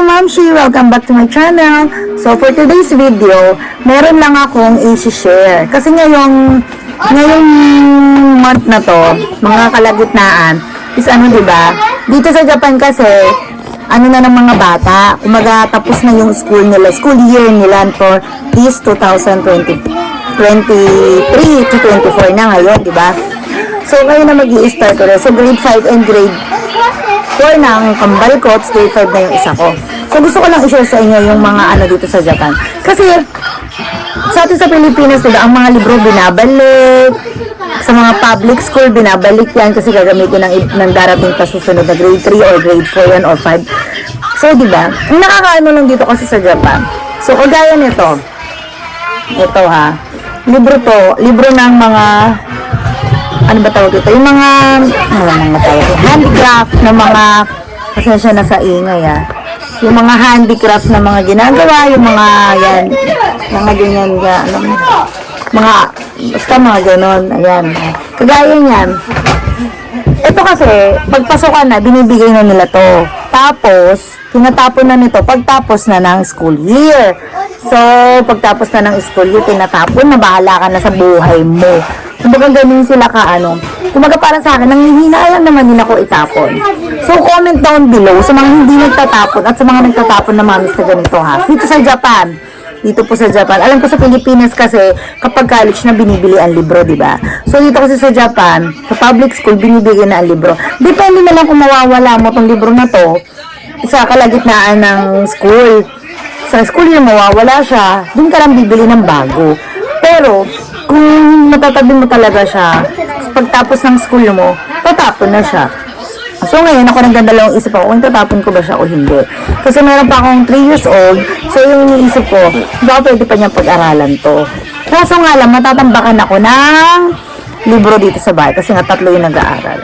mga mamshi! Welcome back to my channel. So, for today's video, meron lang akong i-share. Kasi ngayong, ngayong month na to, mga kalagitnaan, is ano, ba? Dito sa Japan kasi, ano na ng mga bata, kumaga tapos na yung school nila, school year nila for this 2020, 23 to 24 na ngayon, di ba? So, ngayon na mag-i-start ko So, grade 5 and grade 4 ng kambal ko, at grade 5 na yung isa ko. So, gusto ko lang i-share sa inyo yung mga ano dito sa Japan. Kasi, sa atin sa Pilipinas, diba, ang mga libro binabalik, sa mga public school, binabalik yan kasi gagamitin ng, ng darating pa susunod na grade 3 or grade 4 yan or 5. So, di ba? Ang nakakaano lang dito kasi sa Japan. So, kagaya nito. Ito ha. Libro to. Libro ng mga ano ba tawag ito? Yung mga, ano mga tawag? Handcraft na mga, pasensya na sa ingay ah. Yung mga handicraft na mga ginagawa, yung mga yan, mga ganyan, ga, ano, mga, basta mga ganon, ayan. Kagaya niyan. Ito kasi, pagpasokan na, binibigay na nila to. Tapos, tinatapon na nito pagtapos na ng school year. So, pagtapos na ng school year, tinatapon na, bahala ka na sa buhay mo. Kumbaga ganun sila ka ano. Kumbaga para sa akin, nanghihinayang naman din ako itapon. So, comment down below sa mga hindi nagtatapon at sa mga nagtatapon na mamis na ganito ha. Dito sa Japan, dito po sa Japan. Alam ko sa Pilipinas kasi kapag college na binibili ang libro, di ba? So dito kasi sa Japan, sa public school binibigyan na ang libro. Depende na lang kung mawawala mo tong libro na to sa kalagitnaan ng school. Sa school yung mawawala siya, dun ka lang bibili ng bago. Pero kung matatabi mo talaga siya, pagtapos ng school mo, tatapon na siya. So ngayon ako nagdadalawang isip ako kung tatapon ko ba siya o hindi. Kasi meron pa akong 3 years old, so yung iniisip ko, baka pwede pa niya pag-aralan to. Kaso nga lang, matatambakan ako ng libro dito sa bahay kasi nga tatlo yung nag-aaral.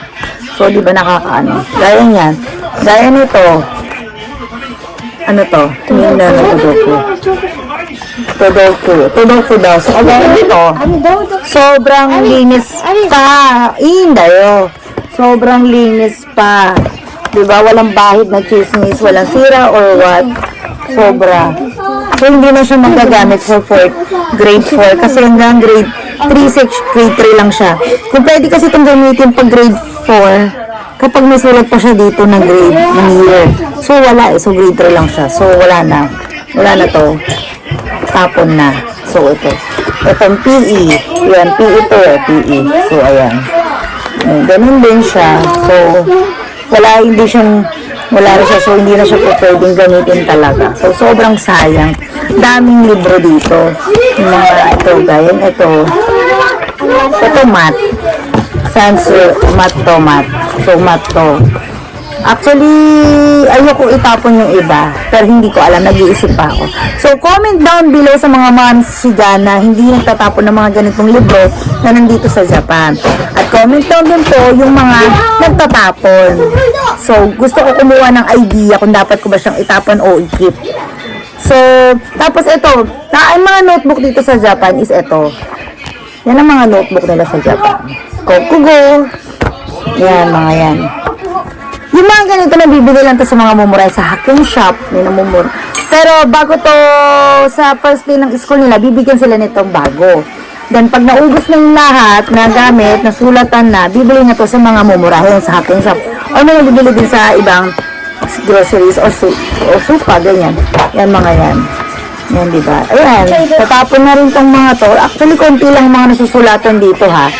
So di ba nakakaano? Gaya niyan. Gaya nito. Ano to? Tingnan na Todoku. Todoku. Todoku daw. So kagaya nito, sobrang linis pa. Indayo. Sobrang linis pa. 'Di ba? Walang bahid na chismis, walang sira or what. Sobra. So, hindi na siya magagamit for fourth, grade 4 kasi hanggang grade 3, 6, grade 3 lang siya. Kung pwede kasi itong gamitin pag grade 4, kapag may sulat pa siya dito ng grade, ng year. So, wala eh. So, grade 3 lang siya. So, wala na. Wala na to. Tapon na. So, ito. Itong PE. Yan, PE to eh. PE. So, ayan. Eh, ganun din siya. So, wala, hindi siyang, wala rin siya. So, hindi na siya pwedeng gamitin talaga. So, sobrang sayang. Daming libro dito. Mga ito, gayon. Ito. Ito, mat. Sans mat to, mat. So, mat to. Actually, ayoko itapon yung iba. Pero hindi ko alam, nag-iisip pa ako. So, comment down below sa mga moms si dyan na hindi nagtatapon ng mga ganitong libro na nandito sa Japan. At comment down din po yung mga nagtatapon. So, gusto ko kumuha ng idea kung dapat ko ba siyang itapon o i-keep. So, tapos ito, na, ang mga notebook dito sa Japan is ito. Yan ang mga notebook nila sa Japan. Kokugo. Yan, mga yan. Yung mga ganito na bibili lang to sa mga mumuray sa hacking shop, may namumura. Pero bago to sa first day ng school nila, bibigyan sila nitong bago. Then pag naubos na yung lahat na gamit, na sulatan na, bibili na to sa mga mumurahin sa hacking shop. O may bibili din sa ibang groceries o, su o supa, ganyan. Yan mga yan. Yan, di ba? Ayan, tatapon na rin tong mga to. Actually, konti lang mga nasusulatan dito, ha?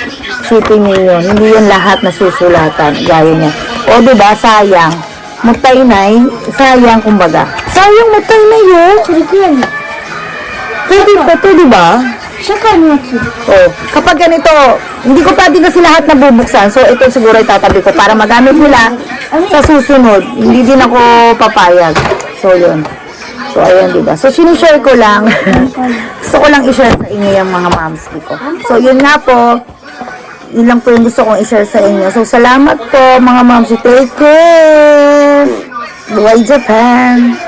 Shipping yun. Hindi yun lahat nasusulatan. Gaya niya. O, di ba? Sayang. Matay na eh. Sayang, kumbaga. Sayang, matay na yun. Surikin. Sabi ko to, di ba? Saka niya, Oh, kapag ganito, hindi ko pa din kasi lahat nabubuksan. So, ito siguro itatabi ko para magamit nila sa susunod. Hindi din ako papayag. So, yun. So, ayan, diba? So, sinishare ko lang. Gusto ko lang i-share sa inyo yung mga moms ko. So, yun nga po. Yun lang po yung gusto kong i-share sa inyo. So, salamat po, mga moms. Take care! Buhay Japan!